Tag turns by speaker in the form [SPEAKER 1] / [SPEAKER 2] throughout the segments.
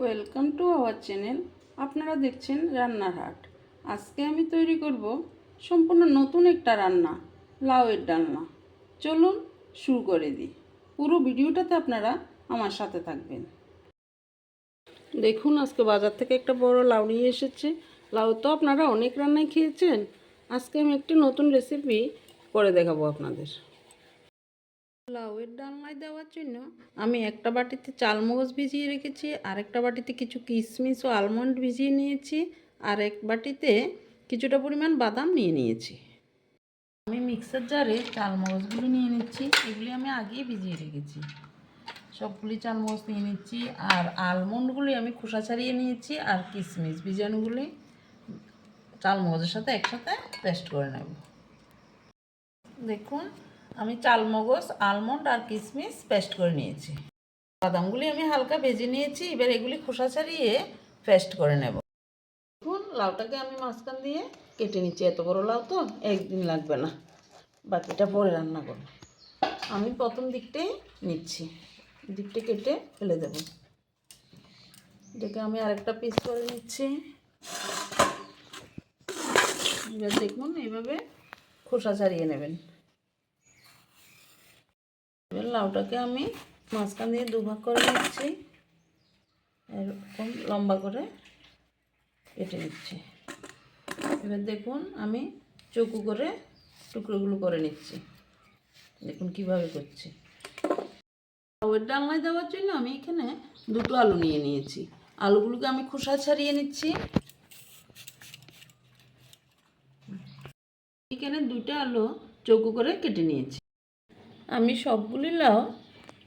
[SPEAKER 1] Welcome to our channel. আপনারা দেখছেন রান্নার হাট। আজকে আমি তৈরি করব সম্পূর্ণ নতুন একটা রান্না, লাউয়ের ডালনা। চলুন শুরু করে দিই। পুরো ভিডিওটাতে আপনারা আমার সাথে থাকবেন। দেখুন, আজকে বাজার থেকে একটা বড় লাউ নিয়ে এসেছে। লাউ তো আপনারা অনেক রান্নায় খেয়েছেন। আজকে আমি একটি নতুন রেসিপি করে দেখাবো আপনাদের। লাউয়ের ডালনায় দেওয়ার জন্য আমি একটা বাটিতে চালমগজ ভিজিয়ে রেখেছি আর একটা বাটিতে কিছু কিশমিশ ও আলমন্ড ভিজিয়ে নিয়েছি, আর এক বাটিতে কিছুটা পরিমাণ বাদাম নিয়ে নিয়েছি। আমি মিক্সার জারে চালমগজগুলো নিয়ে নিচ্ছি, এগুলি আমি আগেই ভিজিয়ে রেখেছি। সবগুলি চালমগজ নিয়ে নিচ্ছি, আর আলমন্ডগুলি আমি খোসা ছাড়িয়ে নিয়েছি, আর কিশমিশ বীজাণুগুলি চালমগজের সাথে একসাথে পেস্ট করে নেব। দেখুন আমি চালমগজ আলমন্ড আর কিশমিশ পেস্ট করে নিয়েছি। বাদামগুলি আমি হালকা ভেজে নিয়েছি, এবার এগুলি খোসা ছাড়িয়ে পেস্ট করে নেব। দেখুন, লাউটাকে আমি মাঝখান দিয়ে কেটে নিচ্ছি, এত বড় লাউ তো একদিন লাগবে না। বাকিটা পরে রান্না করব। আমি প্রথম দিকটাই নিচ্ছি, দিকটা কেটে ফেলে দেব। এটাকে আমি আরেকটা পিস করে নিচ্ছি। এবার দেখুন, এইভাবে খোসা ছাড়িয়ে নেবেন। এবার লাউটাকে আমি মাঝখান দিয়ে দুভাগ করে নিচ্ছি। এরকম লম্বা করে কেটে নিচ্ছি। এবার দেখুন, আমি চকু করে টুকরোগুলো করে নিচ্ছি। দেখুন কীভাবে করছি। লাউয়ের ডালনায় দেওয়ার জন্য আমি এখানে দুটো আলু নিয়ে নিয়েছি। আলুগুলোকে আমি খোসা ছাড়িয়ে নিচ্ছি। এখানে দুটো আলু চৌকো করে কেটে নিয়েছি। আমি সবগুলি লাউ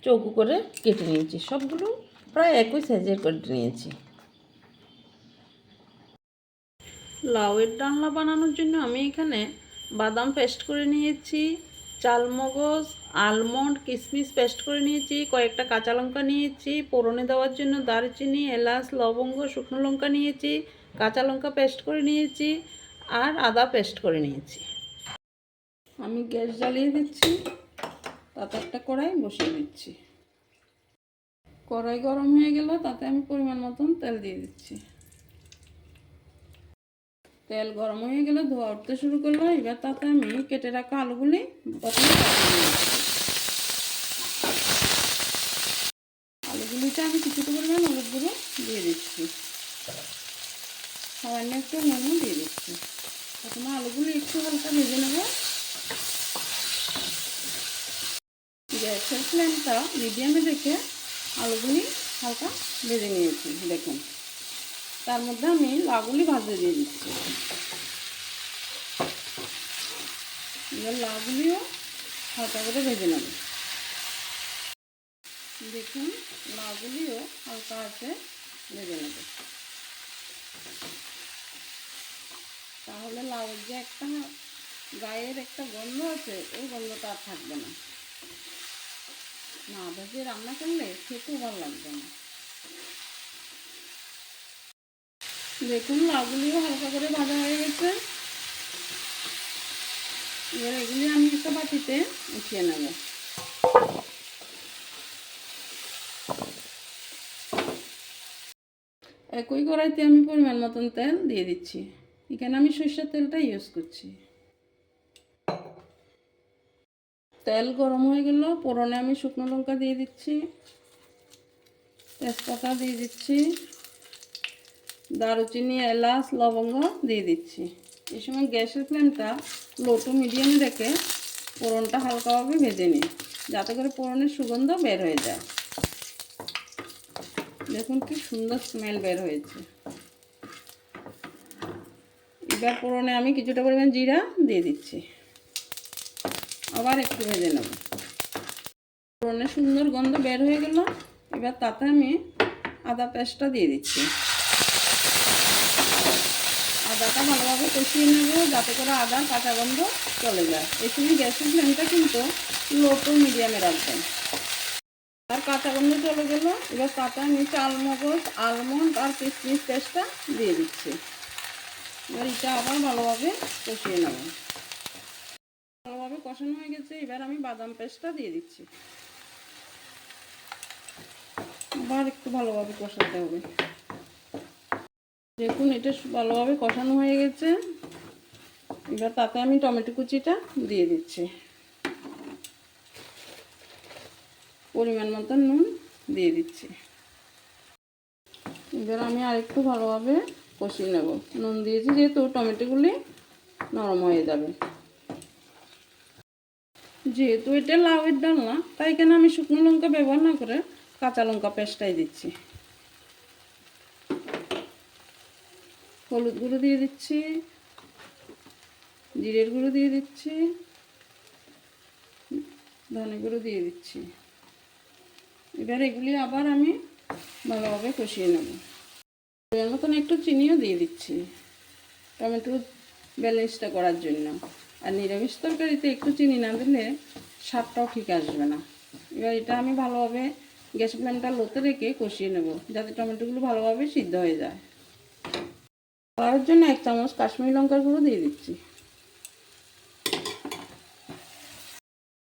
[SPEAKER 1] চৌকো করে কেটে নিয়েছি। সবগুলো প্রায় একই সাইজের কেটে নিয়েছি। লাউয়ের ডালনা বানানোর জন্য আমি এখানে বাদাম পেস্ট করে নিয়েছি, চালমগজ আলমন্ড কিশমিশ পেস্ট করে নিয়েছি, কয়েকটা কাঁচা লঙ্কা নিয়েছি পোড়নে দেওয়ার জন্য দারচিনি, এলাচ, লবঙ্গ, শুকনো লঙ্কা নিয়েছি, কাঁচা লঙ্কা পেস্ট করে নিয়েছি আর আদা পেস্ট করে নিয়েছি। আমি গ্যাস জ্বালিয়ে দিচ্ছি। তাতে একটা কড়াই বসিয়ে দিচ্ছি। কড়াই গরম হয়ে গেল, তাতে আমি পরিমাণ মতন তেল দিয়ে দিচ্ছি। তেল গরম হয়ে গেলে, ধোয়া উঠতে শুরু করল। এবার তাতে আমি কেটে রাখা আলুগুলি আলুগুলিতে আমি কিছুটা পরিমাণ হলুদ গুঁড়ো দিয়ে দিচ্ছি। সামান্য একটু নুনও দিয়ে দিচ্ছি। প্রথমে আলুগুলি একটু হালকা ভেজে নেব। গ্যাসের ফ্লেমটা মিডিয়ামে রেখে আলুগুলি হালকা ভেজে নিয়েছি, দেখুন। তার মধ্যে আমি লাউগুলি ভাজতে দিয়ে দিচ্ছি। এবার হালকা করে ভেজে নেব। দেখুন, লাউগুলিও হালকা আছে, ভেজে নেব। তাহলে লাউয়ের যে একটা গায়ের একটা গন্ধ আছে, ওই গন্ধটা আর থাকবে না। না ভেজে রান্না করলে খেতেও ভালো লাগবে না। দেখুন, লাউগুলিও হালকা করে ভাজা হয়ে গেছে। এবার এগুলি আমি একটা বাটিতে উঠিয়ে নেব। একই কড়াইতে আমি পরিমাণ মতন তেল দিয়ে দিচ্ছি। এখানে আমি সর্ষের তেলটা ইউজ করছি। তেল গরম হয়ে গেল। পোড়নে আমি শুকনো লঙ্কা দিয়ে দিচ্ছি। তেজপাতা দিয়ে দিচ্ছি। দারুচিনি, এলাচ, লবঙ্গ দিয়ে দিচ্ছি। এই সময় গ্যাসের ফ্লেমটা লো টু মিডিয়ামে রেখে পোড়নটা হালকাভাবে ভেজে নিই। যাতে করে পোড়নের সুগন্ধ বের হয়ে যায়। দেখুন কি সুন্দর স্মেল বের হয়েছে। এবার পোড়নে আমি কিছুটা পরিমাণ জিরা দিয়ে দিচ্ছি। আবার একটু ভেজে নেব। পোড়নের সুন্দর গন্ধ বের হয়ে গেল। এবার তাতে আমি আদা পেস্টটা দিয়ে দিচ্ছি। আদাটা ভালোভাবে কষিয়ে নেব যাতে করে আদার কাঁচা গন্ধ চলে যায়। এই সময় গ্যাসের ফ্লেমটা কিন্তু লো টু মিডিয়ামে রাখবেন। আর কাঁচা গন্ধ চলে গেল। এবার তাতে আমি চালমগজ আলমন্ড আর কিশমিশ পেস্টটা দিয়ে দিচ্ছি। এবার এটা আবার ভালোভাবে কষিয়ে নেব। কষানো হয়ে গেছে, এবার আমি বাদাম পেস্টটা দিয়ে দিচ্ছি। আবার একটু ভালোভাবে কষাতে হবে। দেখুন, এটা ভালোভাবে কষানো হয়ে গেছে। এবার তাতে আমি টমেটো কুচিটা দিয়ে দিচ্ছি। পরিমাণ মতন নুন দিয়ে দিচ্ছি। এবার আমি আরেকটু ভালোভাবে কষিয়ে নেব। নুন দিয়েছি, যেহেতু টমেটোগুলি নরম হয়ে যাবে। যেহেতু এটা লাউয়ের ডাল না তাই এখানে আমি শুকনো লঙ্কা ব্যবহার না করে কাঁচা লঙ্কা পেস্টাই দিচ্ছি। হলুদ গুঁড়ো দিয়ে দিচ্ছি, জিরের গুঁড়ো দিয়ে দিচ্ছি, ধনে গুঁড়ো দিয়ে দিচ্ছি। এবার এগুলি আবার আমি ভালোভাবে কষিয়ে নেব। মতন একটু চিনিও দিয়ে দিচ্ছি, টমেটো ব্যালেন্সটা করার জন্য। আর নিরামিষ তরকারিতে একটু চিনি না দিলে স্বাদটাও ঠিক আসবে না। এবার এটা আমি ভালোভাবে গ্যাস ফ্লেমটা লোতে রেখে কষিয়ে নেব, যাতে টমেটোগুলো ভালোভাবে সিদ্ধ হয়ে যায়। করার জন্য এক চামচ কাশ্মীরি লঙ্কার গুঁড়ো দিয়ে দিচ্ছি।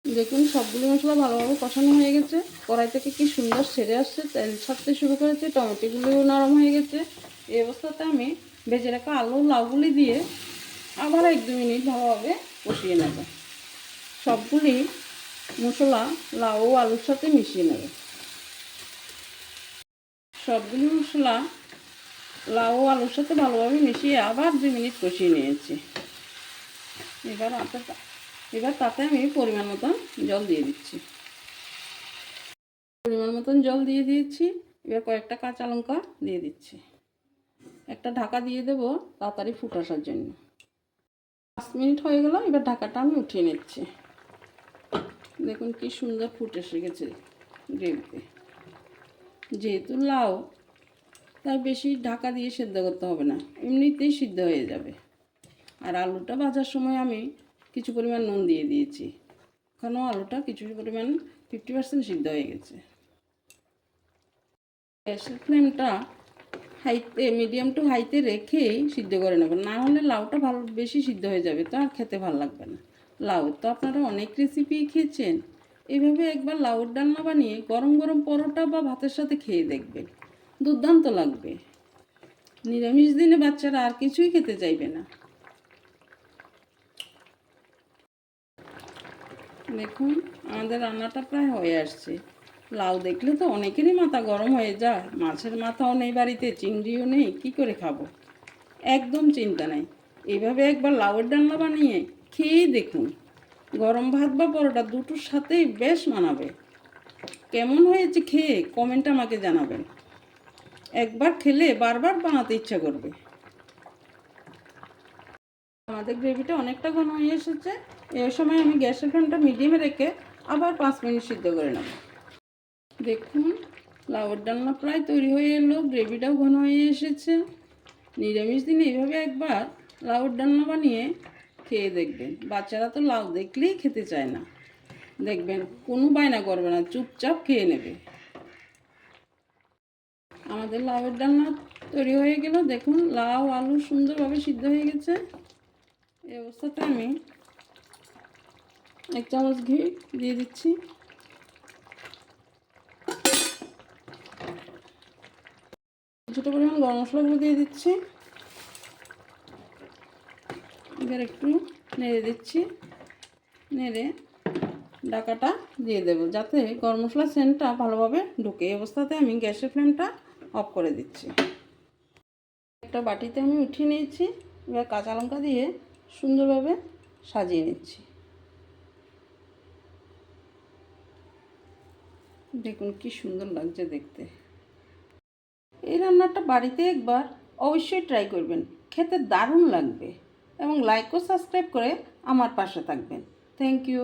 [SPEAKER 1] দেখুন, সবগুলো মশলা ভালোভাবে কষানো হয়ে গেছে। কড়াই থেকে কি সুন্দর সেরে আসছে, তেল ছাড়তে শুরু করেছে টমেটোগুলিও নরম হয়ে গেছে। এই অবস্থাতে আমি ভেজে রাখা আলু লাউগুলি দিয়ে আবার এক দু মিনিট ভালোভাবে কষিয়ে নেব। সবগুলি মশলা, লাউ ও আলুর সাথে মিশিয়ে নেব। সবগুলি মশলা, লাউ আলুর সাথে ভালোভাবে মিশিয়ে আবার দু মিনিট কষিয়ে নিয়েছি। এবার এবার তাতে আমি পরিমাণ মতন জল দিয়ে দিচ্ছি। পরিমাণ মতন জল দিয়ে দিয়েছি। এবার কয়েকটা কাঁচা লঙ্কা দিয়ে দিচ্ছি। একটা ঢাকা দিয়ে দেব তাড়াতাড়ি ফুট আসার জন্য। পাঁচ মিনিট হয়ে গেল, এবার ঢাকাটা আমি উঠিয়ে নিচ্ছি। দেখুন কি সুন্দর ফুটে এসে গেছে গ্রেভিতে। যেহেতু লাউ, তাই বেশি ঢাকা দিয়ে সেদ্ধ করতে হবে না, এমনিতেই সিদ্ধ হয়ে যাবে। আর আলুটা ভাজার সময় আমি কিছু পরিমাণ নুন দিয়ে দিয়েছি। এখনও আলুটা কিছু পরিমাণ ফিফটি পার্সেন্ট সিদ্ধ হয়ে গেছে। গ্যাসের ফ্লেমটা হাইতে মিডিয়াম টু হাইতে রেখেই সিদ্ধ করে নেবেন। না হলে লাউটা ভালো, বেশি সিদ্ধ হয়ে যাবে, তো আর খেতে ভালো লাগবে না। লাউ, তো আপনারা অনেক রেসিপি খেয়েছেন। এভাবে একবার লাউর ডালনা বানিয়ে গরম গরম পরোটা বা ভাতের সাথে খেয়ে দেখবেন। দুর্দান্ত লাগবে। নিরামিষ দিনে বাচ্চারা আর কিছুই খেতে চাইবে না। দেখুন, আমাদের রান্নাটা প্রায় হয়ে আসছে। লাউ দেখলে তো অনেকেরই মাথা গরম হয়ে যায়। মাছের মাথাও নেই বাড়িতে, চিংড়িও নেই, কি করে খাব? একদম চিন্তা নেই। এভাবে একবার লাউয়ের ডালনা বানিয়ে খেয়েই দেখুন। গরম ভাত বা পরোটা দুটোর সাথেই বেশ মানাবে। কেমন হয়েছে খেয়ে কমেন্ট আমাকে জানাবেন। একবার খেলে বারবার বানাতে ইচ্ছা করবে। আমাদের গ্রেভিটা অনেকটা ঘন হয়ে এসেছে। এ সময় আমি গ্যাসের ফ্লেমটা মিডিয়ামে রেখে আবার পাঁচ মিনিট সিদ্ধ করে নেব। দেখুন, লাউয়ের ডালনা প্রায় তৈরি হয়ে এলো, গ্রেভিটাও ঘন হয়ে এসেছে। নিরামিষ দিন এইভাবে একবার লাউর ডালনা বানিয়ে খেয়ে দেখবেন। বাচ্চারা তো লাউ দেখলেই খেতে চায় না। দেখবেন, কোনো বায়না করবে না, চুপচাপ খেয়ে নেবে। আমাদের লাউয়ের ডালনা তৈরি হয়ে গেল। দেখুন, লাউ, আলু সুন্দরভাবে সিদ্ধ হয়ে গেছে। এই অবস্থাতে আমি এক চামচ ঘি দিয়ে দিচ্ছি। ছোটো পরিমাণ গরম মশলাগুলো দিয়ে দিচ্ছি। এবার একটু নেড়ে দিচ্ছি। নেড়ে ডাকাটা দিয়ে দেব, যাতে গরম মশলার সেন্টটা ভালোভাবে ঢুকে। এই অবস্থাতে আমি গ্যাসের ফ্লেমটা অফ করে দিচ্ছি। একটা বাটিতে আমি উঠিয়ে নিয়েছি, এবার কাঁচা লঙ্কা দিয়ে সুন্দরভাবে সাজিয়ে নিচ্ছি। দেখুন কি সুন্দর লাগছে দেখতে। এই রান্নাটা বাড়িতে একবার অবশ্যই ট্রাই করবেন। খেতে দারুণ লাগবে এবং লাইক ও সাবস্ক্রাইব করে আমার পাশে থাকবেন। Thank you